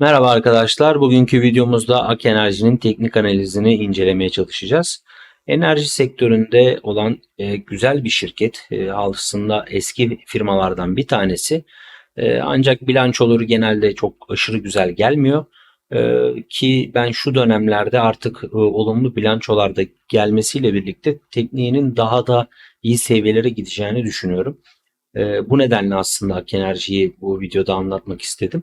Merhaba arkadaşlar. Bugünkü videomuzda Ak Enerji'nin teknik analizini incelemeye çalışacağız. Enerji sektöründe olan e, güzel bir şirket. E, aslında eski firmalardan bir tanesi. E, ancak bilançoları genelde çok aşırı güzel gelmiyor. E, ki ben şu dönemlerde artık e, olumlu bilançolarda gelmesiyle birlikte tekniğinin daha da iyi seviyelere gideceğini düşünüyorum. E, bu nedenle aslında Ak Enerji'yi bu videoda anlatmak istedim.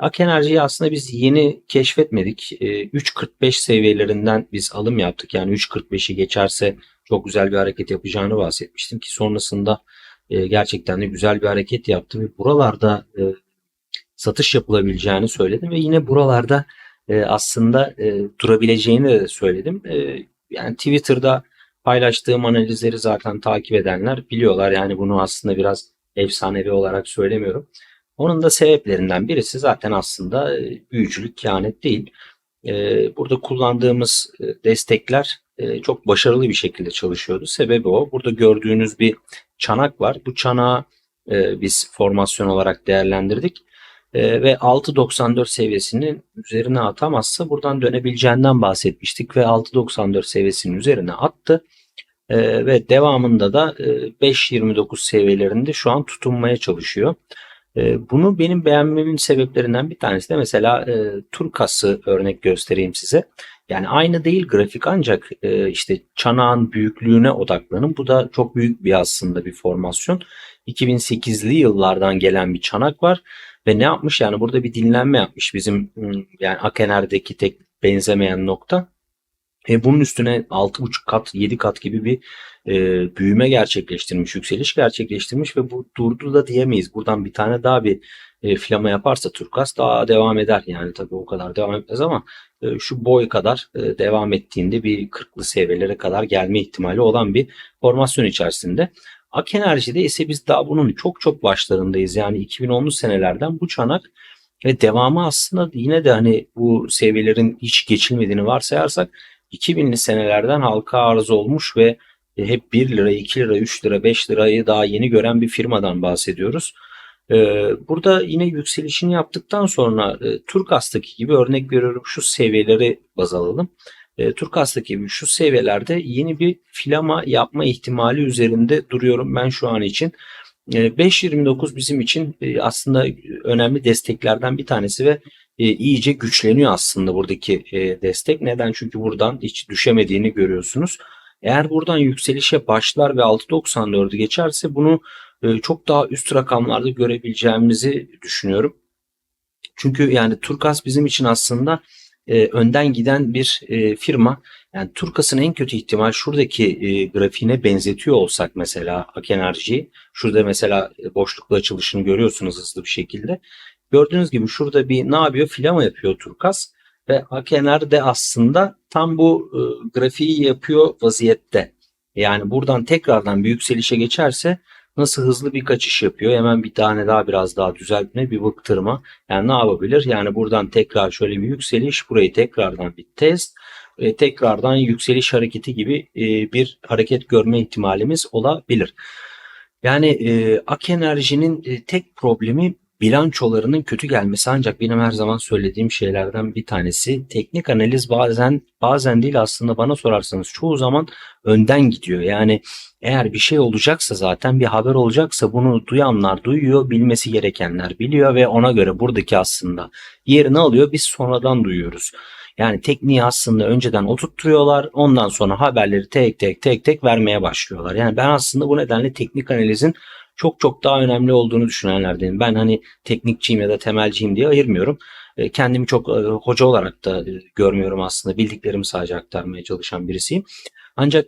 Ak Enerji'yi aslında biz yeni keşfetmedik. E, 3.45 seviyelerinden biz alım yaptık. Yani 3.45'i geçerse çok güzel bir hareket yapacağını bahsetmiştim ki sonrasında e, gerçekten de güzel bir hareket yaptı ve buralarda e, satış yapılabileceğini söyledim ve yine buralarda e, aslında durabileceğini de söyledim. Yani Twitter'da paylaştığım analizleri zaten takip edenler biliyorlar. Yani bunu aslında biraz efsanevi olarak söylemiyorum. Onun da sebeplerinden birisi zaten aslında e, büyücülük, kehanet değil. E, burada kullandığımız e, destekler çok başarılı bir şekilde çalışıyordu. Sebebi o. Burada gördüğünüz bir çanak var. Bu çanağı biz formasyon olarak değerlendirdik. Ve 6.94 seviyesinin üzerine atamazsa buradan dönebileceğinden bahsetmiştik. Ve 6.94 seviyesinin üzerine attı. Ve devamında da 5.29 seviyelerinde şu an tutunmaya çalışıyor. Bunu benim beğenmemin sebeplerinden bir tanesi de mesela e, Turkas'ı örnek göstereyim size. Yani aynı değil grafik ancak e, işte çanağın büyüklüğüne odaklanın. Bu da çok büyük bir aslında bir formasyon. 2008'li yıllardan gelen bir çanak var ve ne yapmış yani burada bir dinlenme yapmış bizim yani Akener'deki tek benzemeyen nokta. E bunun üstüne 6,5 kat 7 kat gibi bir e, büyüme gerçekleştirmiş, yükseliş gerçekleştirmiş ve bu durdu da diyemeyiz. Buradan bir tane daha bir e, flama yaparsa Turkas daha devam eder. Yani tabii o kadar devam etmez ama e, şu boy kadar e, devam ettiğinde bir 40'lı seviyelere kadar gelme ihtimali olan bir formasyon içerisinde. Ak Enerji'de ise biz daha bunun çok çok başlarındayız. Yani 2010'lu senelerden bu çanak ve devamı aslında yine de hani bu seviyelerin hiç geçilmediğini varsayarsak 2000'li senelerden halka arz olmuş ve e, hep 1 lira, 2 lira, 3 lira, 5 lirayı daha yeni gören bir firmadan bahsediyoruz. E, burada yine yükselişini yaptıktan sonra e, Turkas'taki gibi örnek veriyorum şu seviyeleri baz alalım. Turkas'taki gibi şu seviyelerde yeni bir filama yapma ihtimali üzerinde duruyorum ben şu an için. 5.29 bizim için aslında önemli desteklerden bir tanesi ve iyice güçleniyor aslında buradaki destek. Neden? Çünkü buradan hiç düşemediğini görüyorsunuz. Eğer buradan yükselişe başlar ve 6.94'ü geçerse bunu e, çok daha üst rakamlarda görebileceğimizi düşünüyorum. Çünkü yani Turkas bizim için aslında e, önden giden bir e, firma. Yani Turkas'ın en kötü ihtimal şuradaki grafiğine benzetiyor olsak mesela Ak Enerji'yi. Şurada mesela boşluklu açılışını görüyorsunuz hızlı bir şekilde. Gördüğünüz gibi şurada bir ne yapıyor? Filama yapıyor Turkas. Ve Akener de aslında tam bu e, grafiği yapıyor vaziyette. Yani buradan tekrardan bir yükselişe geçerse nasıl hızlı bir kaçış yapıyor. Hemen bir tane daha biraz daha düzeltme bir bıktırma. Yani ne yapabilir? Yani buradan tekrar şöyle bir yükseliş. Burayı tekrardan bir test. E, tekrardan yükseliş hareketi gibi e, bir hareket görme ihtimalimiz olabilir. Yani e, Ak Enerji'nin e, tek problemi bilançolarının kötü gelmesi ancak benim her zaman söylediğim şeylerden bir tanesi. Teknik analiz bazen bazen değil aslında bana sorarsanız çoğu zaman önden gidiyor. Yani eğer bir şey olacaksa zaten bir haber olacaksa bunu duyanlar duyuyor, bilmesi gerekenler biliyor ve ona göre buradaki aslında yerini alıyor. Biz sonradan duyuyoruz. Yani tekniği aslında önceden oturtturuyorlar. Ondan sonra haberleri tek tek tek tek vermeye başlıyorlar. Yani ben aslında bu nedenle teknik analizin çok çok daha önemli olduğunu düşünenlerdenim. Ben hani teknikçiyim ya da temelciyim diye ayırmıyorum. E, kendimi çok e, hoca olarak da e, görmüyorum aslında. Bildiklerimi sadece aktarmaya çalışan birisiyim. Ancak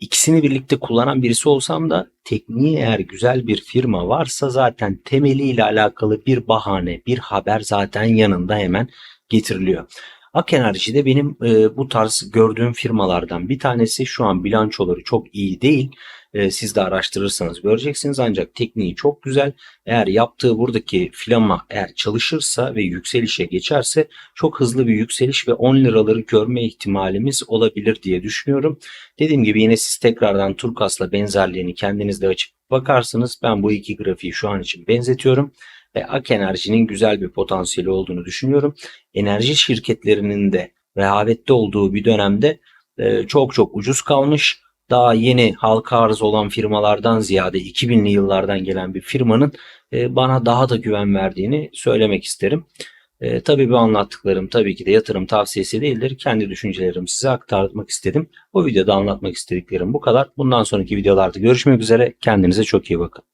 ikisini birlikte kullanan birisi olsam da tekniği eğer güzel bir firma varsa zaten temeliyle alakalı bir bahane, bir haber zaten yanında hemen getiriliyor. Ak Enerji de benim e, bu tarz gördüğüm firmalardan bir tanesi. Şu an bilançoları çok iyi değil. E, siz de araştırırsanız göreceksiniz ancak tekniği çok güzel. Eğer yaptığı buradaki flama eğer çalışırsa ve yükselişe geçerse çok hızlı bir yükseliş ve 10 liraları görme ihtimalimiz olabilir diye düşünüyorum. Dediğim gibi yine siz tekrardan Turkas'la benzerliğini kendiniz de açıp bakarsınız. Ben bu iki grafiği şu an için benzetiyorum. Ve Ak Enerji'nin güzel bir potansiyeli olduğunu düşünüyorum. Enerji şirketlerinin de rehavette olduğu bir dönemde e, çok çok ucuz kalmış. Daha yeni halka arz olan firmalardan ziyade 2000'li yıllardan gelen bir firmanın e, bana daha da güven verdiğini söylemek isterim. E, tabii bu anlattıklarım tabii ki de yatırım tavsiyesi değildir. Kendi düşüncelerimi size aktarmak istedim. Bu videoda anlatmak istediklerim bu kadar. Bundan sonraki videolarda görüşmek üzere. Kendinize çok iyi bakın.